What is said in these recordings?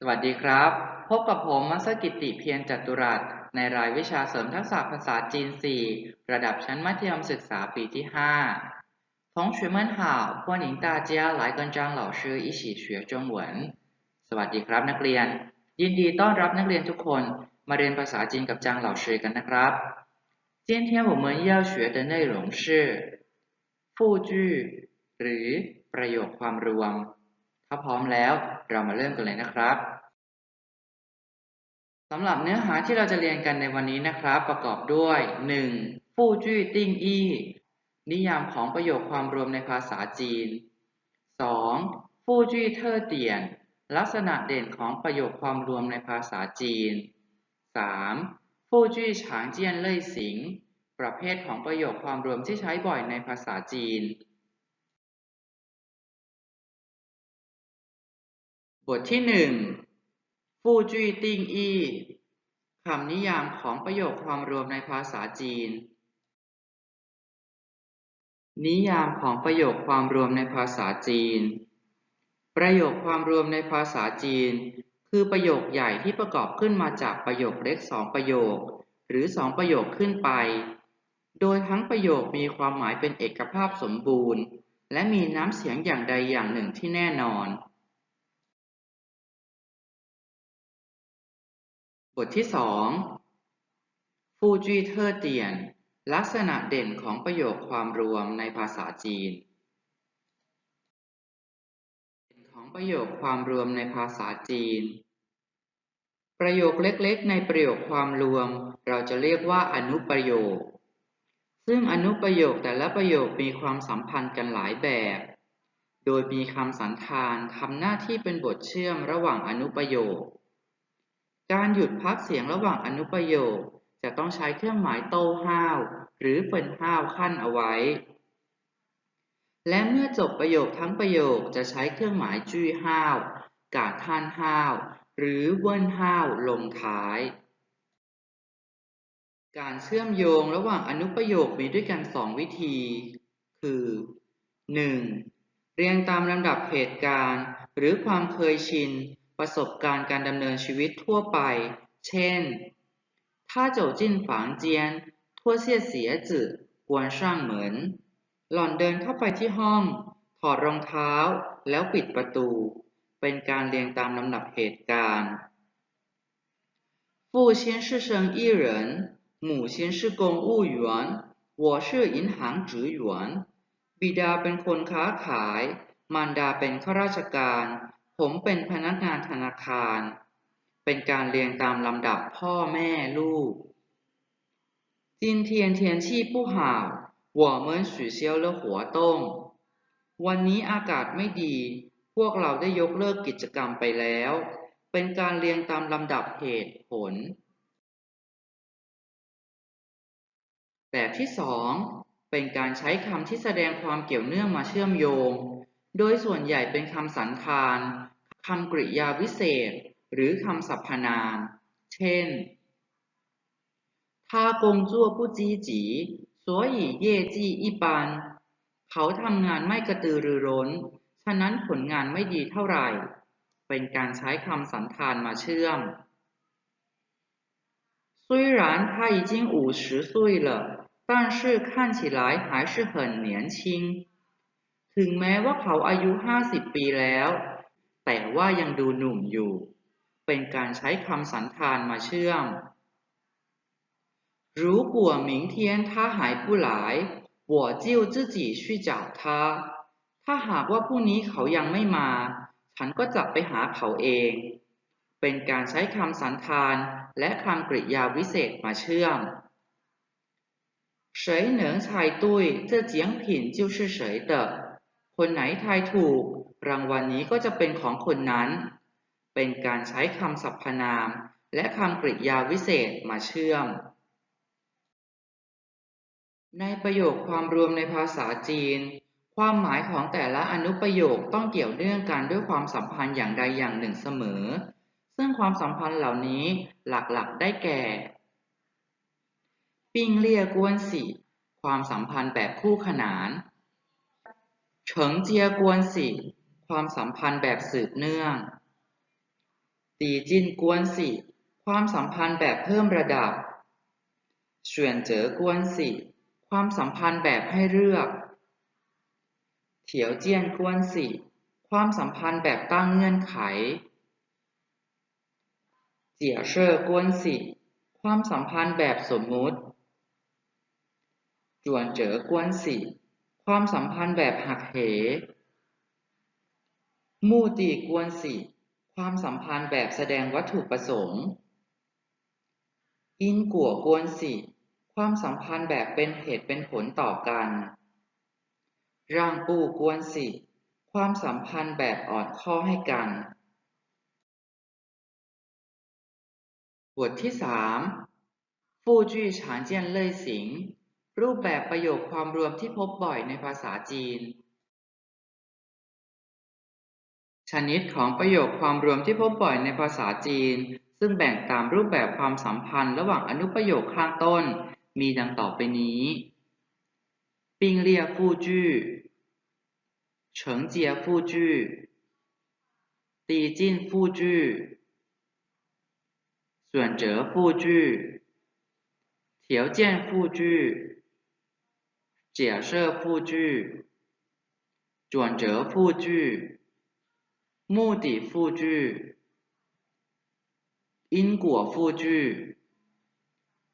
สวัสดีครับ พบกับผมมัสกิติเพียรจัตุรัส ในรายวิชาเสริมทักษะภาษาจีน 4 ระดับชั้นมัธยมศึกษาปีที่ 5同学们好欢迎大家来跟张老师一起学中文สวัสดีครับนักเรียน ยินดีต้อนรับนักเรียนทุกคนมาเรียนภาษาจีนกับจางเหล่าชื่อกันนะครับ今天我们要学的内容是复句หรือประโยคความรวม ถ้าพร้อมแล้ว เรามาเริ่มกันเลยนะครับสำหรับเนื้อหาที่เราจะเรียนกันในวันนี้นะครับ ประกอบด้วย 1. ฟู่จุ้ยติ้งอี้นิยามของประโยคความรวมในภาษาจีน 2. ฟู่จุ้ยเทอเตียน ลักษณะเด่นของประโยคความรวมในภาษาจีน 3. ฟู่จุ้ยฉางเจียนเล่ยสิง ประเภทของประโยคความรวมที่ใช้บ่อยในภาษาจีน บทที่หนึ่งฟูจุยติงอี้คำนิยามของประโยคความรวมในภาษาจีน นิยามของประโยคความรวมในภาษาจีน ประโยคความรวมในภาษาจีน คือประโยคใหญ่ที่ประกอบขึ้นมาจากประโยคเล็กสองประโยค หรือสองประโยคขึ้นไป โดยทั้งประโยคมีความหมายเป็นเอกภาพสมบูรณ์ และมีน้ำเสียงอย่างใดอย่างหนึ่งที่แน่นอน บทที่สองฟูจีเทอร์เตียน ลักษณะเด่นของประโยคความรวมในภาษาจีนของประโยคความรวมในภาษาจีน ประโยคเล็กๆ ในประโยคความรวม เราจะเรียกว่าอนุประโยค ซึ่งอนุประโยคแต่ละประโยคมีความสัมพันธ์กันหลายแบบโดยมีคำสันธานทำหน้าที่เป็นบทเชื่อมระหว่างอนุประโยค การหยุดพักเสียงระหว่างอนุประโยค จะต้องใช้เครื่องหมายโต้ห้าว หรือเปินห้าวขั้นเอาไว้ และเมื่อจบประโยคทั้งประโยคจะใช้เครื่องหมายจุ้ยห้าว กาดท่านห้าว หรือเวิ้นห้าวลงท้าย การเชื่อมโยงระหว่างอนุประโยคมีด้วยกันสองวิธี คือ 1. เรียงตามลำดับเหตุการณ์ หรือความเคยชิน ประสบการณ์การดำเนินชีวิตทั่วไป เช่น他走进房间脱下鞋子关上门หล่อนเดินเข้าไปที่ห้อง ถอดรองเท้า แล้วปิดประตู เป็นการเรียงตามลำดับเหตุการณ์父亲是生意人母亲是公务员我是银行职员บิดาเป็นคนค้าขาย มารดาเป็นข้าราชการ ผมเป็นพนักงานธนาคาร เป็นการเรียงตามลำดับพ่อแม่ลูกจินเทียนเทียนชีผู้หาวหัวเมินสุยเซียวเลือหัวตงวันนี้อากาศไม่ดี พวกเราได้ยกเลิกกิจกรรมไปแล้ว เป็นการเรียงตามลำดับเหตุผล แบบที่สองเป็นการใช้คำที่แสดงความเกี่ยวเนื่องมาเชื่อมโยง โดยส่วนใหญ่เป็นคำสันธาน คำกริยาวิเศษ หรือคำสรรพนาม เช่น他工作不积极所以业绩一般เขาทำงานไม่กระตือรือร้น ฉะนั้นผลงานไม่ดีเท่าไหร่ เป็นการใช้คำสันธานมาเชื่อม虽然他已经五十岁了但是看起来还是很年轻ถึงแม้ว่าเขาอายุห้าสิบปีแล้ว แต่ว่ายังดูหนุ่มอยู่ เป็นการใช้คำสันธานมาเชื่อม如果明天他还不来我就自己去找他ถ้าหากว่าพรุ่งนี้เขายังไม่มา ฉันก็จะไปหาเขาเอง เป็นการใช้คำสันธานและคำกริยาวิเศษมาเชื่อม谁能猜对这奖品就是谁的คนไหนทายถูก รางวัลนนี้ก็จะเป็นของคนนั้น เป็นการใช้คำสรรพนาม และคำกริยาวิเศษมาเชื่อม ในประโยคความรวมในภาษาจีน ความหมายของแต่ละอนุประโยคต้องเกี่ยวเนื่องกันด้วยความสัมพันธ์อย่างใดอย่างหนึ่งเสมอ ซึ่งความสัมพันธ์เหล่านี้หลักๆ ได้แก่ ปิ้งเลี่ยกวนสีความสัมพันธ์แบบคู่ขนานเฉิงเจียกวนสี ความสัมพันธ์แบบสืบเนื่องตีจินกวนสิความสัมพันธ์แบบเพิ่มระดับเฉียนเจ๋อกวนสิความสัมพันธ์แบบให้เลือก เถียวเจียนกวนสิความสัมพันธ์แบบตั้งเงื่อนไข เจี๋ยเชอกวนสิความสัมพันธ์แบบสมมุติ จวนเจ๋อกวนสิความสัมพันธ์แบบหักเห มูตีกวนสิ ความสัมพันธ์แบบแสดงวัตถุประสงค์อินกัวกวนสิความสัมพันธ์แบบเป็นเหตุเป็นผลต่อกัน ร่างปูกวนสิ ความสัมพันธ์แบบอ่อนข้อให้กัน บทที่สามฟูจื่ฉานเจียนเล่ยสิง รูปแบบประโยคความรวมที่พบบ่อยในภาษาจีน ชนิดของประโยคความรวมที่พบบ่อยในภาษาจีน ซึ่งแบ่งตามรูปแบบความสัมพันธ์ระหว่างอนุประโยคข้างต้น มีดังต่อไปนี้ ปิงเลียฟูจื้อเฉิงเจียฟูจื้อตีจินฟูจื้อส่วนเจ๋อฟูจื้อเถียวเจียนฟูจื้อเจียเซ่ฟูจื้อจวนเจอฟูจื้อ 目的复句、因果复句、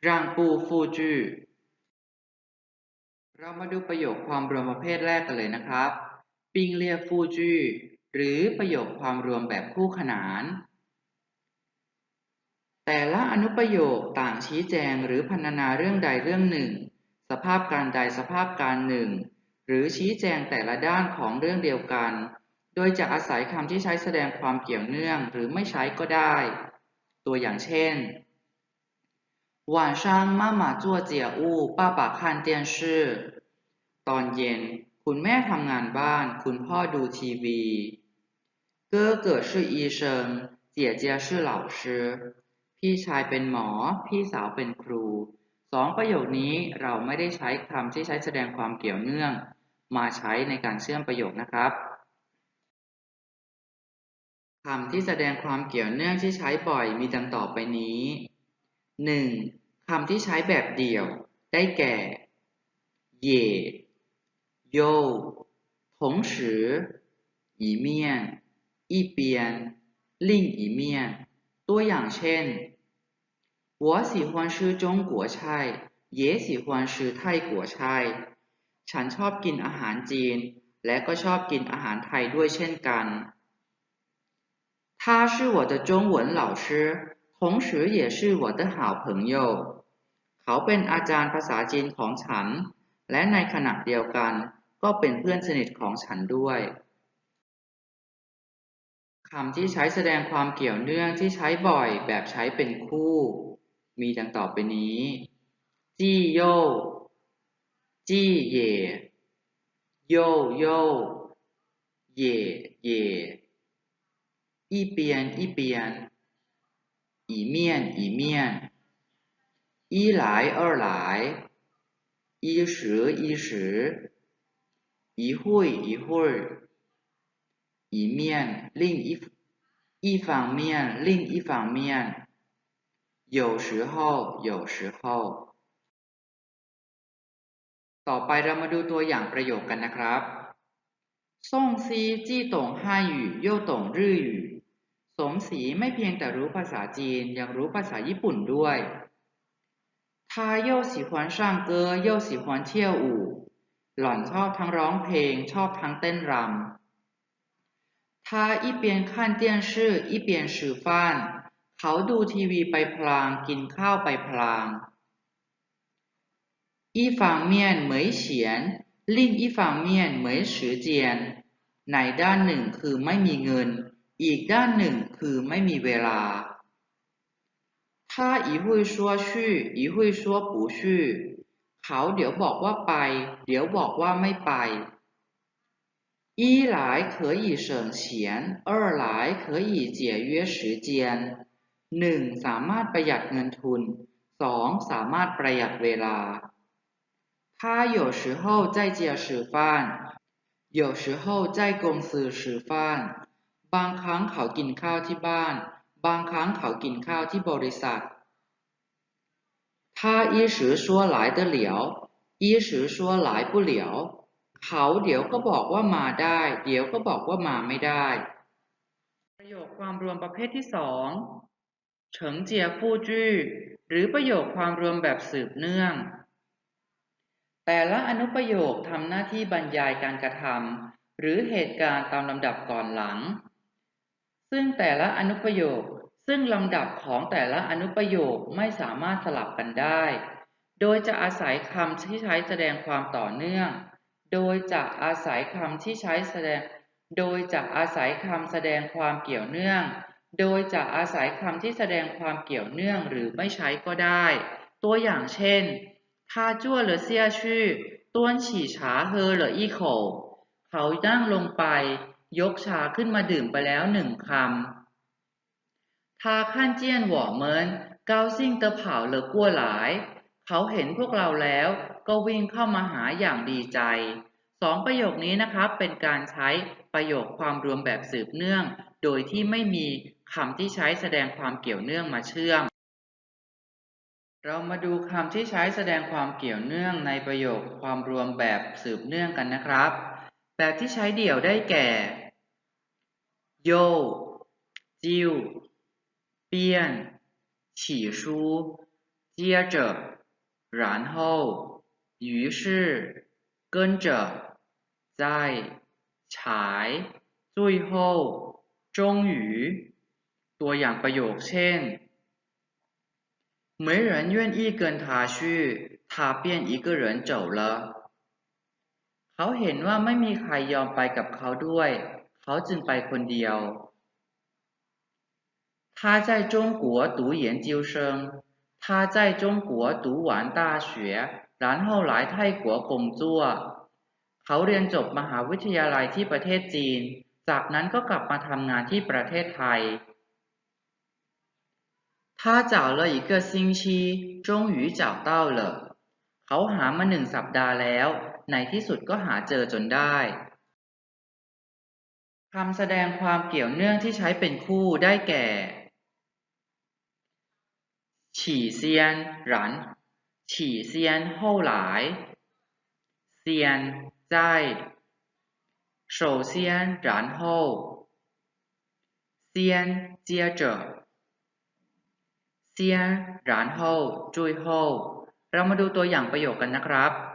让步复句เรามาดูประโยคความรวมประเภทแรกกันเลยนะครับ ปิงเรียฟูจืหรือประโยคความรวมแบบคู่ขนาน แต่ละอนุประโยคต่างชี้แจงหรือพรรณนาเรื่องใดเรื่องหนึ่งสภาพการใดสภาพการหนึ่ง หรือชี้แจงแต่ละด้านของเรื่องเดียวกัน โดยจะอาศัยคำที่ใช้แสดงความเกี่ยวเนื่องหรือไม่ใช้ก็ได้ ตัวอย่างเช่น晚上妈妈做家务爸爸看电视ตอนเย็น คุณแม่ทำงานบ้าน คุณพ่อดูทีวี哥哥是医生姐姐是老师พี่ชายเป็นหมอ พี่สาวเป็นครูสองประโยคนี้เราไม่ได้ใช้คำที่ใช้แสดงความเกี่ยวเนื่อง มาใช้ในการเชื่อมประโยคนะครับ คำที่แสดงความเกี่ยวเนื่องที่ใช้บ่อยมีดังต่อไปนี้ 1. คำที่ใช้แบบเดี่ยว ได้แก่เย่โย同时一面一边另一面ตัวอย่างเช่น我喜欢吃中国菜也喜欢吃泰国菜ฉันชอบกินอาหารจีน และก็ชอบกินอาหารไทยด้วยเช่นกัน 他是我的中文老师同时也是我的好朋友เขาเป็นอาจารย์ภาษาจีนของฉัน และในขณะเดียวกัน ก็เป็นเพื่อนสนิทของฉันด้วยคำที่ใช้แสดงความเกี่ยวเนื่องที่ใช้บ่อยแบบใช้เป็นคู่มีดังต่อไปนี้จี้โยจี้เย่โยโยเย่เย่ 一边一边一面一面一来二来一时一时一会一会一面另一一方面另一方面有时候有时候ต่อไปเรามาดูตัวอย่างประโยคกันนะครับซ่งซีจี้ตงห้าหยู่ มศรีไม่เพียงแต่รู้ภาษาจีนยังรู้ภาษาญี่ปุ่นด้วย他又喜欢唱歌又喜欢跳舞หล่อนชอบทั้งร้องเพลงชอบทั้งเต้นรำ他一边看电视一边吃饭เขาดูทีวีไปพลางกินข้าวไปพลาง一方面没钱另一方面没时间ในด้านหนึ่งคือไม่มีเงิน อีกด้านหนึ่งคือไม่มีเวลา他一会说去一会说不去เขาเดี๋ยวบอกว่าไป เดี๋ยวบอกว่าไม่ไป一来可以省钱二来可以节约时间หนึ่งสามารถประหยัดเงินทุนสองสามารถประหยัดเวลา他有时候在家吃饭有时候在公司吃饭 บางครั้งเขากินข้าวที่บ้าน บางครั้งเขากินข้าวที่บริษัท他一时说来得了一时说来不了เขาเดี๋ยวก็บอกว่ามาได้ เดี๋ยวก็บอกว่ามาไม่ได้ ประโยคความรวมประเภทที่สองเฉิงเจียฟู่จื้อหรือประโยคความรวมแบบสืบเนื่อง แต่ละอนุประโยคทำหน้าที่บรรยายการกระทำหรือเหตุการณ์ตามลำดับก่อนหลัง ซึ่งแต่ละอนุประโยค ซึ่งลำดับของแต่ละอนุประโยคไม่สามารถสลับกันได้ โดยจะอาศัยคำที่ใช้แสดงความต่อเนื่อง โดยจะอาศัยคำที่ใช้แสดง โดยจะอาศัยคำแสดงความเกี่ยวเนื่อง โดยจะอาศัยคำที่แสดงความเกี่ยวเนื่องหรือไม่ใช้ก็ได้ ตัวอย่างเช่น他坐了下去端起茶喝了一口เขานั่งลงไป ยกชาขึ้นมาดื่มไปแล้วหนึ่งคำทาข้านเจี้ยนห่อเมินเกาซิงตอเผาเลอกัวหลาย เขาเห็นพวกเราแล้วก็วิ่งเข้ามาหาอย่างดีใจสองประโยคนี้นะครับเป็นการใช้ประโยคความรวมแบบสืบเนื่อง โดยที่ไม่มีคำที่ใช้แสดงความเกี่ยวเนื่องมาเชื่อม เรามาดูคำที่ใช้แสดงความเกี่ยวเนื่องในประโยคความรวมแบบสืบเนื่องกันนะครับ แบบที่ใช้เดี่ยวได้แก่ โยจิวเปียนฉีชู接着然后于是跟着在ฉาย最后终于ตัวอย่างประโยคเช่น没人愿意跟他去他便一个人走了เขาเห็นว่าไม่มีใครยอมไปกับเขาด้วย เขาจึงไปคนเดียว他在中国读研究生他在中国读完大学然后来泰国工作เขาเรียนจบมหาวิทยาลัยที่ประเทศจีน จากนั้นก็กลับมาทำงานที่ประเทศไทย他找了一个星期终于找到了เขาหามาหนึ่งสัปดาห์แล้ว ในที่สุดก็หาเจอจนได้ คำแสดงความเกี่ยวเนื่องที่ใช้เป็นคู่ได้แก่起先然起先后来先在首先然后先接着先然后最后เรามาดูตัวอย่างประโยคกันนะครับ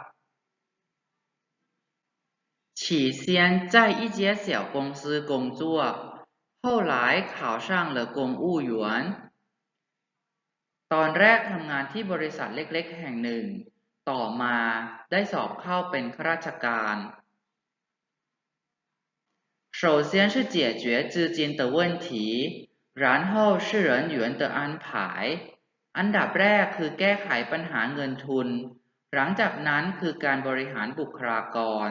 起先在一家小公司工作后来考上了公务员ตอนแรกทำงานที่บริษัทเล็กๆ แห่งหนึ่ง ต่อมาได้สอบเข้าเป็นข้าราชการ首先是解决资金的问题然后是人员的安排อันดับแรกคือแก้ไขปัญหาเงินทุน หลังจากนั้นคือการบริหารบุคลากร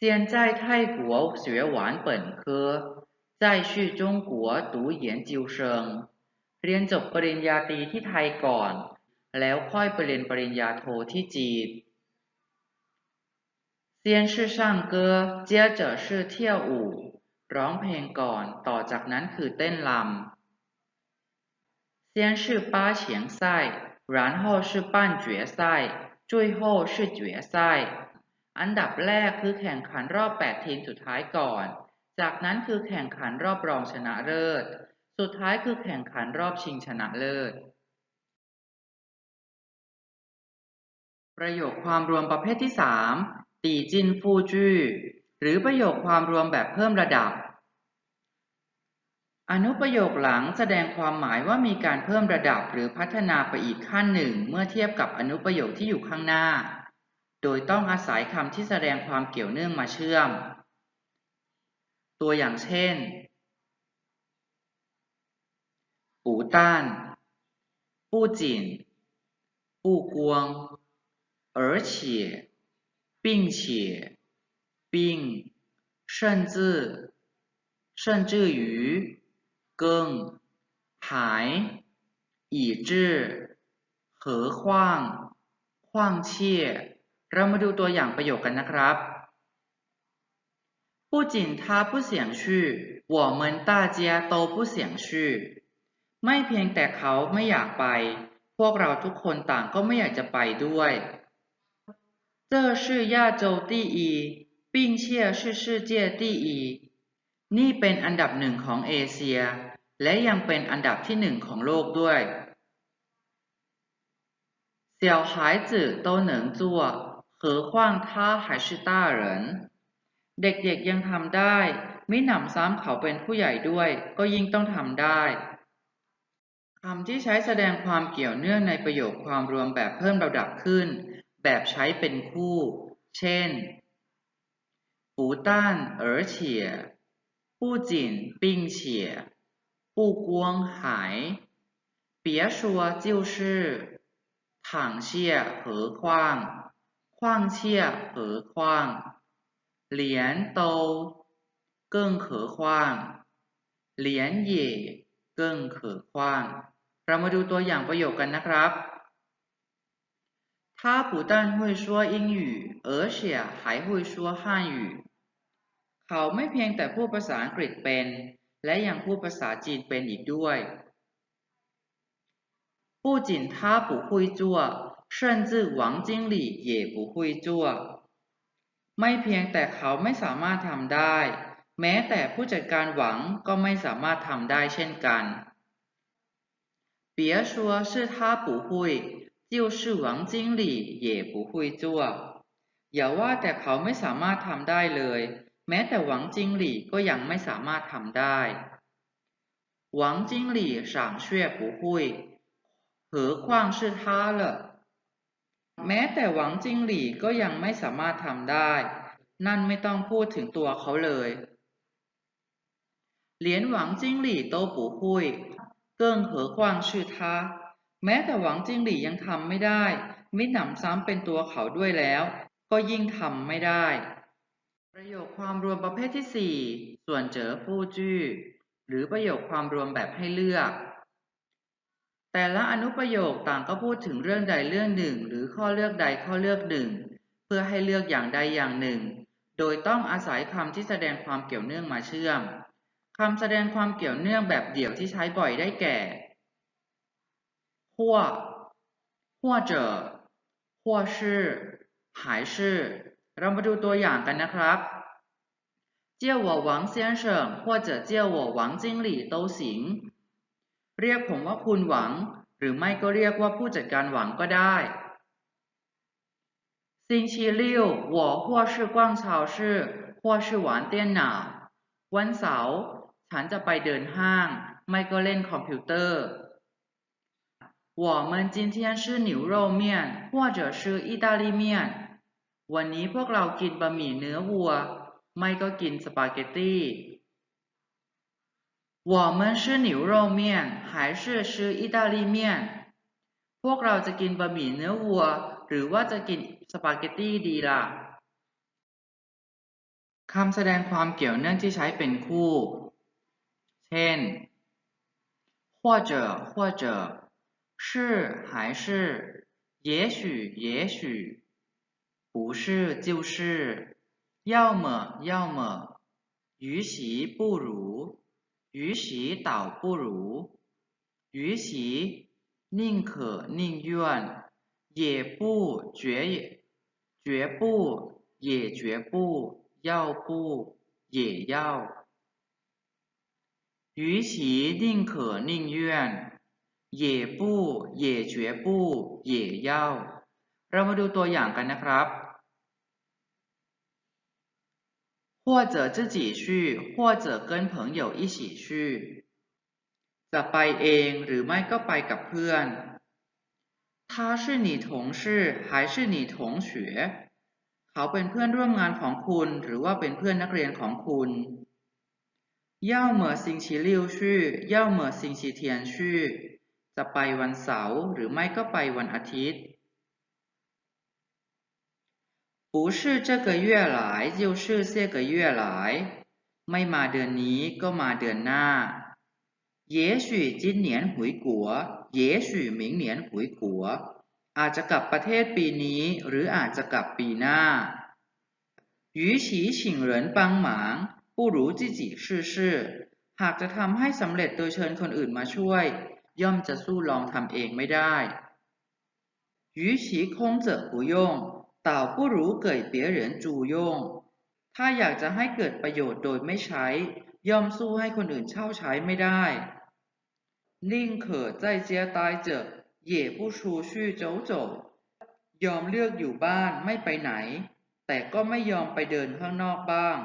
现在泰国学完本科再去中国读研究生เรียนจบปริญญาตรีที่ไทยก่อน แล้วค่อยไปเรียนปริญญาโทที่จีน先是唱歌接着是跳舞ร้องเพลงก่อน ต่อจากนั้นคือเต้นรำ先是八强赛然后是半决赛最后是决赛 อันดับแรกคือแข่งขันรอบ 8 ทีมสุดท้ายก่อน จากนั้นคือแข่งขันรอบรองชนะเลิศ สุดท้ายคือแข่งขันรอบชิงชนะเลิศ ประโยคความรวมประเภทที่สามตีจินฟูจื้อหรือประโยคความรวมแบบเพิ่มระดับ อนุประโยคหลังแสดงความหมายว่ามีการเพิ่มระดับหรือพัฒนาไปอีกขั้นหนึ่ง เมื่อเทียบกับอนุประโยคที่อยู่ข้างหน้า โดยต้องอาศัยคำที่แสดงความเกี่ยวเนื่องมาเชื่อม ตัวอย่างเช่น不但不仅不光而且并且并甚至甚至于更还以致何况况且 เรามาดูตัวอย่างประโยคกันนะครับ 不仅他不想去我们大家都不想去ไม่เพียงแต่เขาไม่อยากไป พวกเราทุกคนต่างก็ไม่อยากจะไปด้วย这是亚洲第一并且是世界第一นี่เป็นอันดับหนึ่งของเอเชีย และยังเป็นอันดับที่หนึ่งของโลกด้วย小孩子都能做 何况他还是大人เด็กๆยังทำได้ไม่หนำซ้ำเขาเป็นผู้ใหญ่ด้วย ก็ยิ่งต้องทำได้คำที่ใช้แสดงความเกี่ยวเนื่องในประโยคความรวมแบบเพิ่มระดับขึ้น แบบใช้เป็นคู่ เช่น不但而且不仅并且不光还别说就是躺下何况 况且何况连都更何况连也更何况เรามาดูตัวอย่างประโยคกันนะครับ他不但会说英语而且还会说汉语เขาไม่เพียงแต่พูดภาษาอังกฤษเป็น และยังพูดภาษาจีนเป็นอีกด้วย不仅他不会做 甚至王经理也不会做ไม่เพียงแต่เขาไม่สามารถทำได้ แม้แต่ผู้จัดการหวังก็ไม่สามารถทำได้เช่นกัน别说是他不会就是王经理也不会做อย่าว่าแต่เขาไม่สามารถทำได้เลย แม้แต่หวังจิงหลี่ก็ยังไม่สามารถทำได้หวังจิงหลี่想学不会何况是他了 แม้แต่หวังจิงหลี่ก็ยังไม่สามารถทำได้ นั่นไม่ต้องพูดถึงตัวเขาเลย เหรียญหวังจิงหลี่โตปู่หุยเกิ้งเหอควางชื่อท้าแม้แต่หวังจิงหลี่ยังทำไม่ได้ มิหนำซ้ำเป็นตัวเขาด้วยแล้ว ก็ยิ่งทำไม่ได้ ประโยคความรวมประเภทที่ 4 ส่วนเจอผู้จื้อหรือประโยคความรวมแบบให้เลือก แต่ละอนุประโยคต่างก็พูดถึงเรื่องใดเรื่องหนึ่ง หรือข้อเลือกใดข้อเลือกหนึ่ง เพื่อให้เลือกอย่างใดอย่างหนึ่ง โดยต้องอาศัยคำที่แสดงความเกี่ยวเนื่องมาเชื่อมคำแสดงความเกี่ยวเนื่องแบบเดี่ยวที่ใช้บ่อยได้แก่或或者或是还是เรามาดูตัวอย่างกันนะครับ叫我王先生或者叫我王经理都行 เรียกผมว่าคุณหวัง หรือไม่ก็เรียกว่าผู้จัดการหวังก็ได้星期六我或是逛超市或是玩电脑วันเสาร์ฉันจะไปเดินห้าง ไม่ก็เล่นคอมพิวเตอร์我们今天吃牛肉面或者是意大利面วันนี้พวกเรากินบะหมี่เนื้อวัว ไม่ก็กินสปาเกตตี้ 我们吃牛肉面还是吃意大利面พวกเราจะกินบะหมี่เนื้อวัว หรือว่าจะกินสปาเกตตี้ดีล่ะคำแสดงความเกี่ยวเนื่องที่ใช้เป็นคู่ เช่น或者或者是还是也许也许不是就是要么要么与其不如 与其倒不如，与其宁可宁愿，也不绝绝不也绝不要不也要。与其宁可宁愿，也不也绝不也要。เรามาดูตัวอย่างกันนะครับ 或者自己去或者跟朋友一起去จะไปเองหรือไม่ก็ไปกับเพื่อน他是你同事还是你同学เขาเป็นเพื่อนร่วมงานของคุณหรือว่าเป็นเพื่อนนักเรียนของคุณ要么星期六去要么星期天去จะไปวันเสาร์หรือไม่ก็ไปวันอาทิตย์ 不是这个月来就是下个月来ไม่มาเดือนนี้ก็มาเดือนหน้า也许今年回国也许明年回国อาจจะกลับประเทศปีนี้หรืออาจจะกลับปีหน้า 与其请人帮忙不如自己试试หากจะทำให้สำเร็จโดยเชิญคนอื่นมาช่วย ย่อมจะสู้ลองทำเองไม่ได้与其空着不用 เต่าผู้รู้เกิดเปียเหรียญจูโยง ถ้าอยากจะให้เกิดประโยชน์โดยไม่ใช้ยอมสู้ให้คนอื่นเช่าใช้ไม่ได้นิ่งเขอใจเจียตายเจอเย่ผู้ชูชื่อโจโจยอมเลือกอยู่บ้านไม่ไปไหน แต่ก็ไม่ยอมไปเดินข้างนอกบ้าง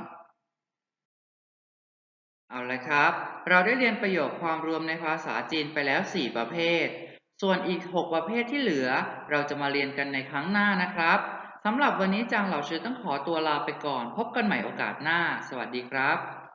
เอาละครับ เราได้เรียนประโยคความรวมในภาษาจีนไปแล้ว 4 ประเภท ส่วนอีก 6 ประเภทที่เหลือ เราจะมาเรียนกันในครั้งหน้านะครับ สำหรับวันนี้จางเหล่าชื่อต้องขอตัวลาไปก่อน พบกันใหม่โอกาสหน้า สวัสดีครับ